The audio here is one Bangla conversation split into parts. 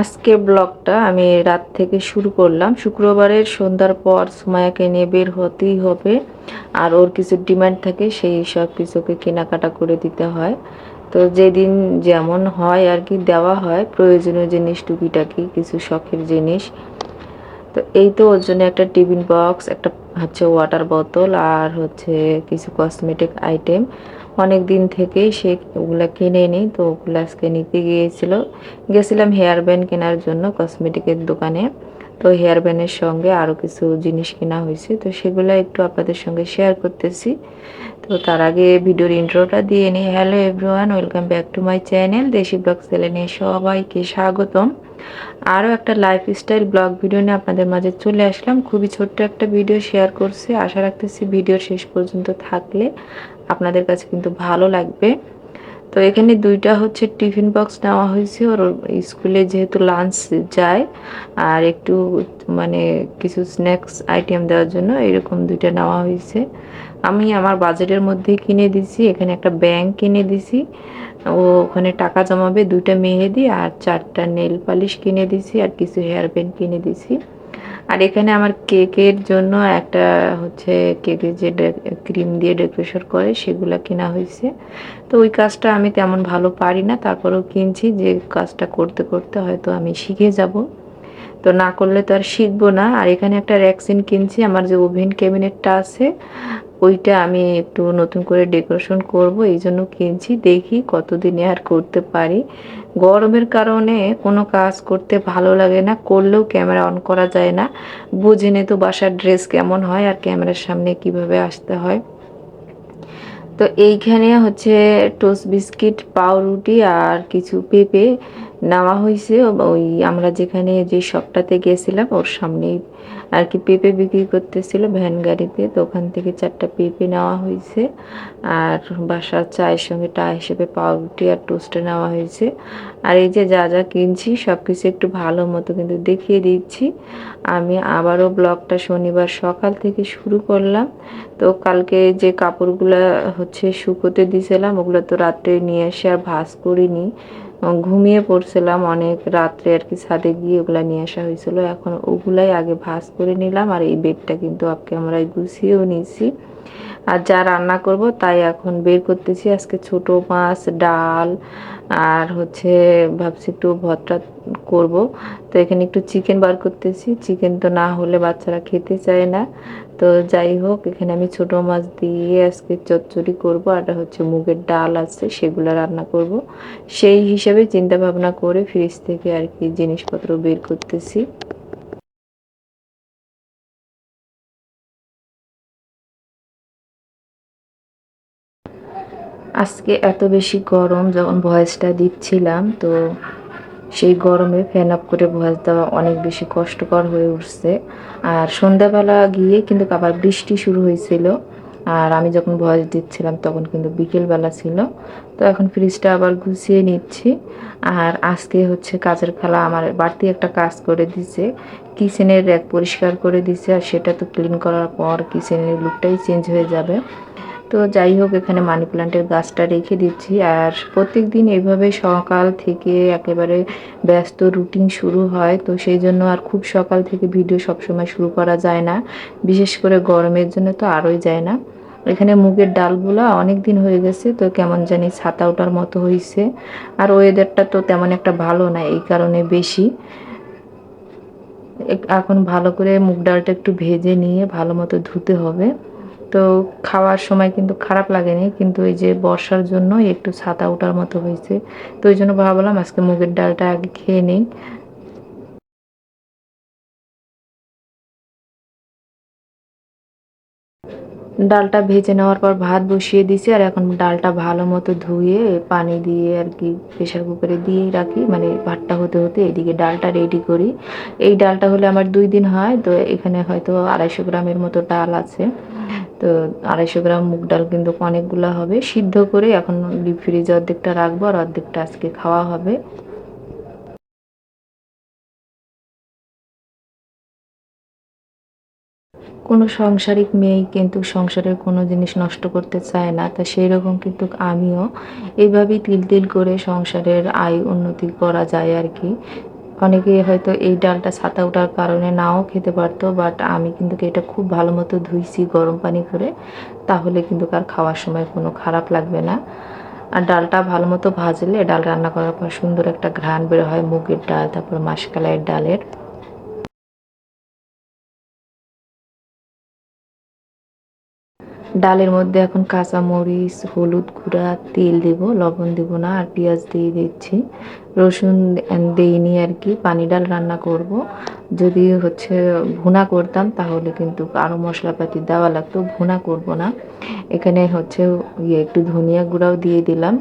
আজকের ব্লগটা আমি রাত থেকে শুরু করলাম। শুক্রবারের সন্ধ্যার পর সুমায়াকে নিয়ে বের হতেই হবে। আর ওর কিছু ডিমান্ড থাকে, সেই সব কিছুকে কেনাকাটা করে দিতে হয়। তো যেদিন যেমন হয় আর কি দেওয়া হয়, প্রয়োজনীয় জিনিস, টুকিটাকি, কিছু শখের জিনিস। তো এই তো ওর জন্য একটা টিফিন বক্স, একটা হচ্ছে ওয়াটার বোতল আর হচ্ছে কিছু কসমেটিক আইটেম অনেক দিন থেকেই সে ওগুলো কিনে নিই, তো ওগুলো আজকে নিতে গিয়েছিল। গেছিলাম হেয়ার ব্যান্ড কেনার জন্য কসমেটিকের দোকানে। তো হেয়ার ব্যান্ডের সঙ্গে আরও কিছু জিনিস কেনা হয়েছে, তো সেগুলো একটু আপনাদের সঙ্গে শেয়ার করতেছি। তো তার আগে ভিডিওর ইন্ট্রোটা দিয়ে নিই। Hello everyone welcome back to my channel Desi blog চ্যানেলে সবাইকে স্বাগতম। আরও একটা লাইফস্টাইল ব্লগ ভিডিও নিয়ে আপনাদের মাঝে চলে আসলাম। খুবই ছোট্ট একটা ভিডিও শেয়ার করছি। আশা রাখতেছি ভিডিও শেষ পর্যন্ত থাকলে আপনাদের কাছে কিন্তু ভালো লাগবে। তো এখানে দুইটা হচ্ছে টিফিন বক্স নেওয়া হয়েছে। ওর স্কুলে যেহেতু লাঞ্চ যায়, আর একটু মানে কিছু স্ন্যাক্স আইটেম দেওয়ার জন্য এরকম দুইটা নেওয়া হয়েছে। আমি আমার বাজেটের মধ্যেই কিনে দিছি, এখানে একটা ব্যাংক কিনে দিছি। ও ওখানে টাকা জমাবে দুইটা মেহেদি আর চারটা নেল পালিশ কিনে দিছি আর কিছু হেয়ার ব্যান্ড কিনে দিছি। আর এখানে আমার কেকের জন্য একটা হচ্ছে কেকের যে ক্রিম দিয়ে ডেকোরেশন করে, সেগুলো কেনা হয়েছে। তো ওই কাজটা আমি তেমন ভালো পারি না, তারপরেও কিনছি। যে কাজটা করতে করতে হয়তো আমি শিখে যাব। তো না করলে তো আর শিখব না। আর এখানে একটা র্যাক্সিন কিনছি, আমার যে ওভেন ক্যাবিনেটটা আছে, ওইটা আমি একটু নতুন করে ডেকোরেশন করব এই জন্য কিনছি। দেখি কতদিনে আর করতে পারি। গরমের কারণে কোনো কাজ করতে ভালো লাগে না, করলেও ক্যামেরা অন করা যায় না। বুঝে নে তো বাসার ড্রেস কেমন হয় আর ক্যামেরার সামনে কীভাবে আসতে হয়। তো এইখানে হচ্ছে টোস্ট বিস্কিট, পাউরুটি আর কিছু পেঁপে নেওয়া হয়েছে ওই আমরা যেখানে যে শপটাতে গেছিলাম, ওর সামনেই আর কি পেঁপে বিক্রি করতেছিল, ভ্যান গাড়িতে। তো ওখান থেকে চারটা পেঁপে নেওয়া হয়েছে। আর বাসার চায়ের সঙ্গে টা হিসেবে পাউরুটি আর টোস্টে নেওয়া হয়েছে। আর এই যে যা যা কিনছি সব কিছু একটু ভালো মতো কিন্তু দেখিয়ে দিচ্ছি। আমি আবারও ব্লগটা শনিবার সকাল থেকে শুরু করলাম। তো কালকে যে কাপড়গুলো হচ্ছে শুকোতে দিয়েছিলাম ওগুলো তো রাত্রে নিয়ে এসে আর ভাস করিনি। ঘুমিয়ে পড়ছিলাম অনেক। রাত্রে আর কি ছাদে গিয়ে ওগুলা নিয়ে আসা হয়েছিল। এখন ওগুলাই আগে ভাজ করে নিলাম আর এই বেডটা কিন্তু আপকে আমরা গুছিয়েও নিয়েছি। আর যা রান্না করব তাই এখন বের করতেছি। আজকে ছোট মাছ, ডাল আর হচ্ছে ভাবছি একটু ভর্তা করব। তো এখানে একটু চিকেন বার করতেছি। চিকেন তো না হলে বাচ্চারা খেতে চায় না। তো যাই হোক, এখানে আমি ছোট মাছ দিয়ে আজকে চচ্চড়ি করব আর হচ্ছে মুগের ডাল আছে, সেগুলো রান্না করব। সেই হিসাবে চিন্তা ভাবনা করে ফ্রিজ থেকে আর কি জিনিসপত্র বের করতেছি। আজকে এত বেশি গরম যখন ভয়েসটা দিচ্ছিলাম, তো সেই গরমে ফ্যান আপ করে ভয়েস দেওয়া অনেক বেশি কষ্টকর হয়ে উঠছে। আর সন্ধ্যাবেলা গিয়ে কিন্তু আবার বৃষ্টি শুরু হয়েছিল, আর আমি যখন ভয়েস দিচ্ছিলাম তখন কিন্তু বিকেলবেলা ছিল। তো এখন ফ্রিজটা আবার গুছিয়ে নিচ্ছি। আর আজকে হচ্ছে কাজের খালা আমার বাড়তি একটা কাজ করে দিছে কিচেনের র্যাক পরিষ্কার করে দিছে, আর সেটা তো ক্লিন করার পর কিচেনের লুকটাই চেঞ্জ হয়ে যাবে। তো যাই হোক, এখানে মানি প্লান্টের গাছটা রেখে দিচ্ছি। আর প্রত্যেক দিন এইভাবে সকাল থেকে একেবারে ব্যস্ত রুটিন শুরু হয়, তো সেই জন্য আর খুব সকাল থেকে ভিডিও সবসময় শুরু করা যায় না। বিশেষ করে গরমের জন্য তো আরোই যায় না। এখানে মুগের ডালগুলো অনেক দিন হয়ে গেছে, তো কেমন জানি ছাতা ওঠার মতো হয়েছে আর ওয়েদারটা তো তেমন একটা ভালো না, এই কারণে বেশি। এখন ভালো করে মুগ ডালটা একটু ভেজে নিয়ে ভালো মতো ধুতে হবে। তো খাওয়ার সময় কিন্তু খারাপ লাগেনি, কিন্তু এই যে বর্ষার জন্য একটু ছাতা ওঠার মতো হয়েছে। তো ওই জন্য ভাবলাম আজকে মুগের ডালটা আগে খেয়ে নিই। ডালটা ভেজে নেওয়ার পর ভাত বসিয়ে দিছি আর এখন ডালটা ভালো মতো ধুয়ে পানি দিয়ে আর কি প্রেশার কুকারে দিয়ে রাখি মানে ভাতটা হতে হতে এদিকে ডালটা রেডি করি। এই ডালটা হলে আমার দুই দিন হয়, তো এখানে হয়তো আড়াইশো গ্রামের মতো ডাল আছে। তো আড়াইশো গ্রাম মুগ ডাল কিন্তু অনেকগুলো হবে। সিদ্ধ করে এখন ডিপ ফ্রিজে অর্ধেকটা রাখব আর অর্ধেকটা আজকে খাওয়া হবে। কোনো সংসারিক মেয়েই কিন্তু সংসারের কোনো জিনিস নষ্ট করতে চায় না, তা সেই রকম কিন্তু আমিও। এইভাবেই তিল তিল করে সংসারের আয় উন্নতি করা যায় আর কি। অনেকে হয়তো এই ডালটা ছাতা ওঠার কারণে নাও খেতে পারতো বাট আমি কিন্তু এটা খুব ভালো মতো ধুইছি গরম পানি করে, তাহলে কিন্তু আর খাওয়ার সময় কোনো খারাপ লাগবে না। আর ডালটা ভালো মতো ভাজলে, ডাল রান্না করার পর সুন্দর একটা ঘ্রাণ বের হয় মুগের ডাল, তারপর মাসকালাইয়ের ডালের। ডালের মধ্যে এখন কাঁচা মরিচ হলুদ গুঁড়া, তেল দেব, লবণ দেব না, আর পেঁয়াজ দিয়ে দিচ্ছি। রসুন দেইনি আর কি, পানি ডাল রান্না করব। যদি হচ্ছে ভুনা করতাম তাহলে কিন্তু আরও মশলাপাতি দেওয়া লাগতো, ভুনা করব না। এখানে হচ্ছে ইয়ে একটু ধনিয়া গুঁড়াও দিয়ে দিলাম।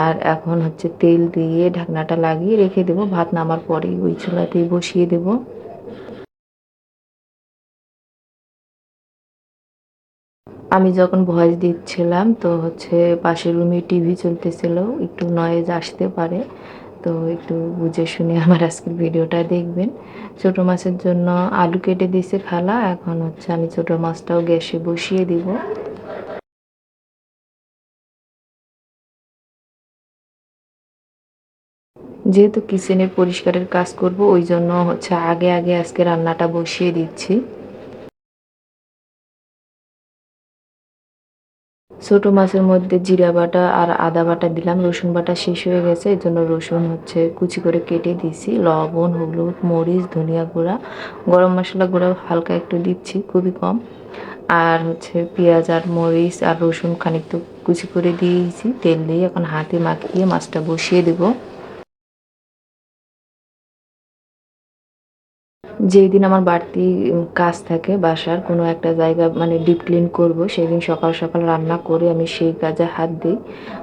আর এখন হচ্ছে তেল দিয়ে ঢাকনাটা লাগিয়ে রেখে দেবো, ভাত নামার পরেই ওই চুলাতেই বসিয়ে দেবো। আমি যখন ভয়েস দিচ্ছিলাম, তো হচ্ছে পাশের রুমে টিভি চলতেছিল, একটু নয়েজ আসতে পারে। তো একটু বুঝে শুনে আমার আজকের ভিডিওটা দেখবেন। ছোট মাছের জন্য আলু কেটে দিছে খালা, এখন হচ্ছে আমি ছোট মাছটাও গ্যাসে বসিয়ে দিব। যেহেতু কিচেনের পরিষ্কারের কাজ করব, ওই জন্য হচ্ছে আগে আগে আজকে রান্নাটা বসিয়ে দিচ্ছি। ছোট মাছের মধ্যে জিরা বাটা আর আদা বাটা দিলাম, রসুন বাটা শেষ হয়ে গেছে এই জন্য রসুন হচ্ছে কুচি করে কেটে দিছি লবণ, হলুদ, মরিচ, ধনিয়া গুঁড়া, গরম মশলা গুঁড়া হালকা একটু দিচ্ছি, খুবই কম। আর হচ্ছে পেঁয়াজ আর মরিচ আর রসুন খানিক তো কুচি করে দিয়েছি, তেল দিয়ে এখন হাতে মাখিয়ে মাছটা বসিয়ে দেবো। যেই দিন আমার বাড়তি কাজ থাকে বাসার, কোনো একটা জায়গা মানে ডিপ ক্লিন করব সেই দিন সকাল সকাল রান্না করে, আমি সেই কাজে হাত দিই।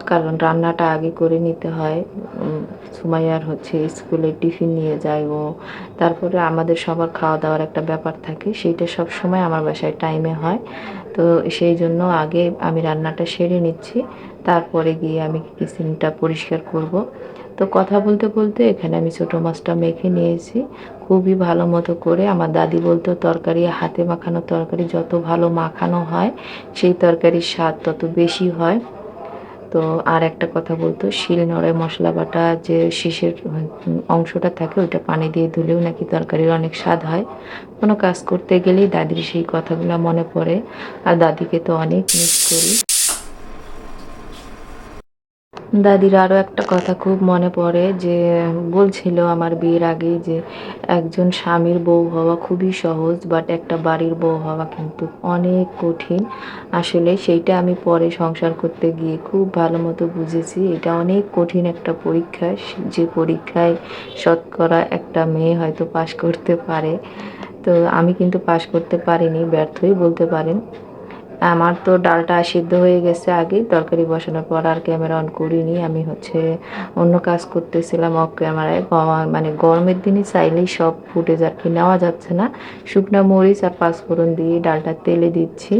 কারণ রান্নাটা আগে করে নিতে হয়। সুমাইয়ার হচ্ছে স্কুলে টিফিন নিয়ে যায় ও। তারপরে আমাদের সবার খাওয়া দাওয়ার একটা ব্যাপার থাকে, সেইটা সব সময় আমার বাসায় টাইমে হয়। তো সেই জন্য আগে আমি রান্নাটা সেরে নিচ্ছি, তারপরে গিয়ে আমি কিচেনটা পরিষ্কার করব। তো কথা বলতে বলতে এখানে আমি ছোটো মাছটা মেখে নিয়েছি। খুবই ভালো মতো করে আমার দাদি বলতো, তরকারি, হাতে মাখানো তরকারি যত ভালো মাখানো হয়, সেই তরকারির স্বাদ তত বেশি হয়। তো আর একটা কথা বলতো, শিল নড়ে মশলা বাটা যে শীষের অংশটা থাকে ওইটা পানি দিয়ে ধুলেও নাকি তরকারির অনেক স্বাদ হয়। কোনো কাজ করতে গেলেই দাদির সেই কথাগুলো মনে পড়ে। আর দাদিকে তো অনেক মিস করি। দাদির আরও একটা কথা খুব মনে পড়ে যে, বলছিল আমার বিয়ের আগে যে, একজন স্বামীর বউ হওয়া খুবই সহজ বাট একটা বাড়ির বউ হওয়া কিন্তু অনেক কঠিন। আসলে সেইটা আমি পরে সংসার করতে গিয়ে খুব ভালো মতো বুঝেছি। এটা অনেক কঠিন একটা পরীক্ষা। যে পরীক্ষায় শতকরা একটা মেয়ে হয়তো পাশ করতে পারে। তো আমি কিন্তু পাশ করতে পারিনি, ব্যর্থই বলতে পারেন। আমার তো ডালটা সিদ্ধ হয়ে গেছে আগে তরকারি বসানোর পর আর ক্যামেরা অন করিনি। আমি হচ্ছে অন্য কাজ করতেছিলাম অফ ক্যামেরায়। মানে গরমের দিনে চাইলেই সব ফুটেজ আর কি নেওয়া যাচ্ছে না। শুকনো মরিচ আর পাঁচফোড়ন দিয়ে ডালটা তেলে দিচ্ছি।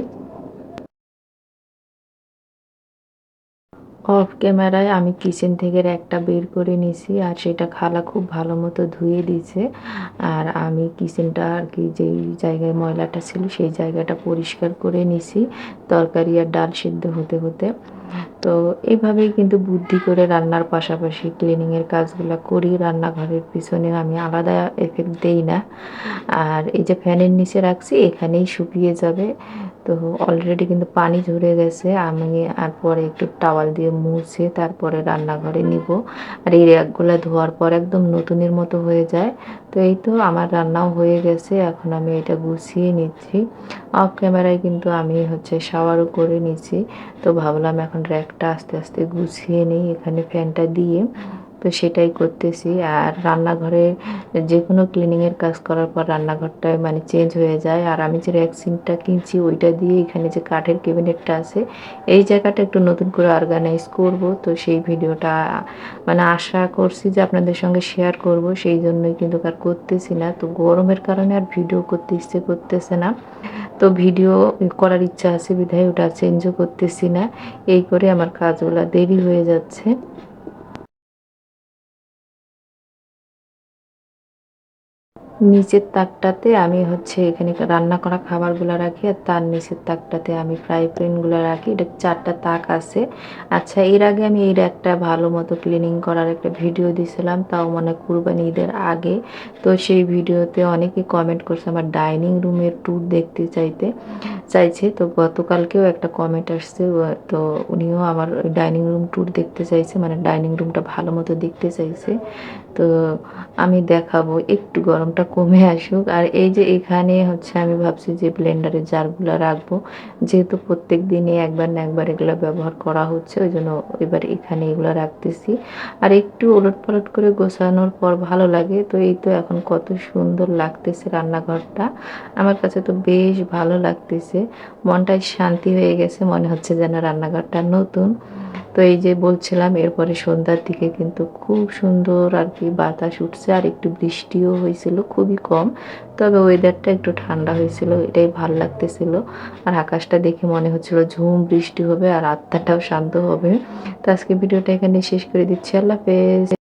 অফ ক্যামেরায় আমি কিচেন থেকে একটা বের করে নিছি আর সেটা খালা খুব ভালো মতো ধুয়ে দিয়েছে। আর আমি কিচেনটা আর কি যেই জায়গায় ময়লাটা ছিল সেই জায়গাটা পরিষ্কার করে নিছি। তরকারি আর ডাল সিদ্ধ হতে হতে। তো এইভাবেই কিন্তু বুদ্ধি করে রান্নার পাশাপাশি ক্লিনিংয়ের কাজগুলো করি। রান্নাঘরের পিছনে আমি আলাদা এফেক্ট দেই না। আর এই যে ফ্যানের নিচে রাখছি, এখানেই শুকিয়ে যাবে। তো অলরেডি কিন্তু পানি ঝরে গেছে, আমি আর পরে একটু টাওয়াল দিয়ে মুছে তারপরে রান্নাঘরে নিব। আর এই র্যাকগুলো ধোয়ার পর একদম নতুনের মতো হয়ে যায়। তো এই তো আমার রান্নাও হয়ে গেছে, এখন আমি এটা গুছিয়ে নিচ্ছি। অফ ক্যামেরায় কিন্তু আমি হচ্ছে শাওয়ারও করে নিচ্ছি। তো ভাবলাম এখন র্যাকটা আস্তে আস্তে গুছিয়ে নিই, এখানে ফ্যানটা দিয়ে। তো সেটাই করতেছি। আর রান্নাঘরে যে কোনো ক্লিনিংয়ের কাজ করার পর রান্নাঘরটা মানে চেঞ্জ হয়ে যায়। আর আমি যে র্যাক্সিনটা কিনছি, ওইটা দিয়ে এখানে যে কাঠের ক্যাবিনেটটা আছে, এই জায়গাটা একটু নতুন করে অর্গানাইজ করব। তো সেই ভিডিওটা মানে আশা করছি যে আপনাদের সঙ্গে শেয়ার করব। সেই জন্যই কিন্তু আর করতেছি না। তো গরমের কারণে আর ভিডিও করতে ইচ্ছে করতেছে না। তো ভিডিও করার ইচ্ছা আছে বিধায় ওটা চেঞ্জও করতেছি না। এই করে আমার কাজগুলো দেরি হয়ে যাচ্ছে। নিচের তাকটাতে আমি হচ্ছে এখানে রান্না করা খাবারগুলো রাখি আর তার নিচের তাকটাতে আমি ফ্রাই প্যানগুলো রাখি। এটা চারটা তাক আছে। আচ্ছা এর আগে আমি এর একটা ভালো মতো ক্লিনিং করার একটা ভিডিও দিয়েছিলাম তাও মানে কুরবানি ঈদের আগে। তো সেই ভিডিওতে অনেকে কমেন্ট করছে আমার ডাইনিং রুমের ট্যুর দেখতে চাইতে, চাইছে। তো গতকালকেও একটা কমেন্ট আসছে তো উনিও আমার ডাইনিং রুম ট্যুর দেখতে চাইছে মানে ডাইনিং রুমটা ভালো মতো দেখতে চাইছে। তো আমি দেখাবো, একটু গরমটা কমে আসুক। আর এই যে এখানে হচ্ছে আমি ভাবছি যে ব্লেন্ডারের জারগুলো রাখব। যেহেতু প্রত্যেক দিনই একবার না একবার এগুলো ব্যবহার করা হচ্ছে ওই জন্য এবার এখানে এগুলো রাখতেছি। আর একটু ওলট পালট করে গোছানোর পর ভালো লাগে। তো এই তো এখন কত সুন্দর লাগতেছে রান্নাঘরটা। আমার কাছে তো বেশ ভালো লাগতেছে। মনটাই শান্তি হয়ে গেছে, মনে হচ্ছে যেন রান্নাঘরটা নতুন। তো এই যে বলছিলাম, এরপরে সন্ধ্যার দিকে কিন্তু খুব সুন্দর আর কি বাতাস উঠছে আর একটু বৃষ্টিও হয়েছিল, খুবই কম। তবে ওয়েদারটা একটু ঠান্ডা হয়েছিল, এটাই ভালো লাগতেছিল। আর আকাশটা দেখে মনে হচ্ছিল ঝুম বৃষ্টি হবে আর আত্মাটাও শান্ত হবে। তো আজকে ভিডিওটা এখানে শেষ করে দিচ্ছি। আল্লাহ হাফেজ।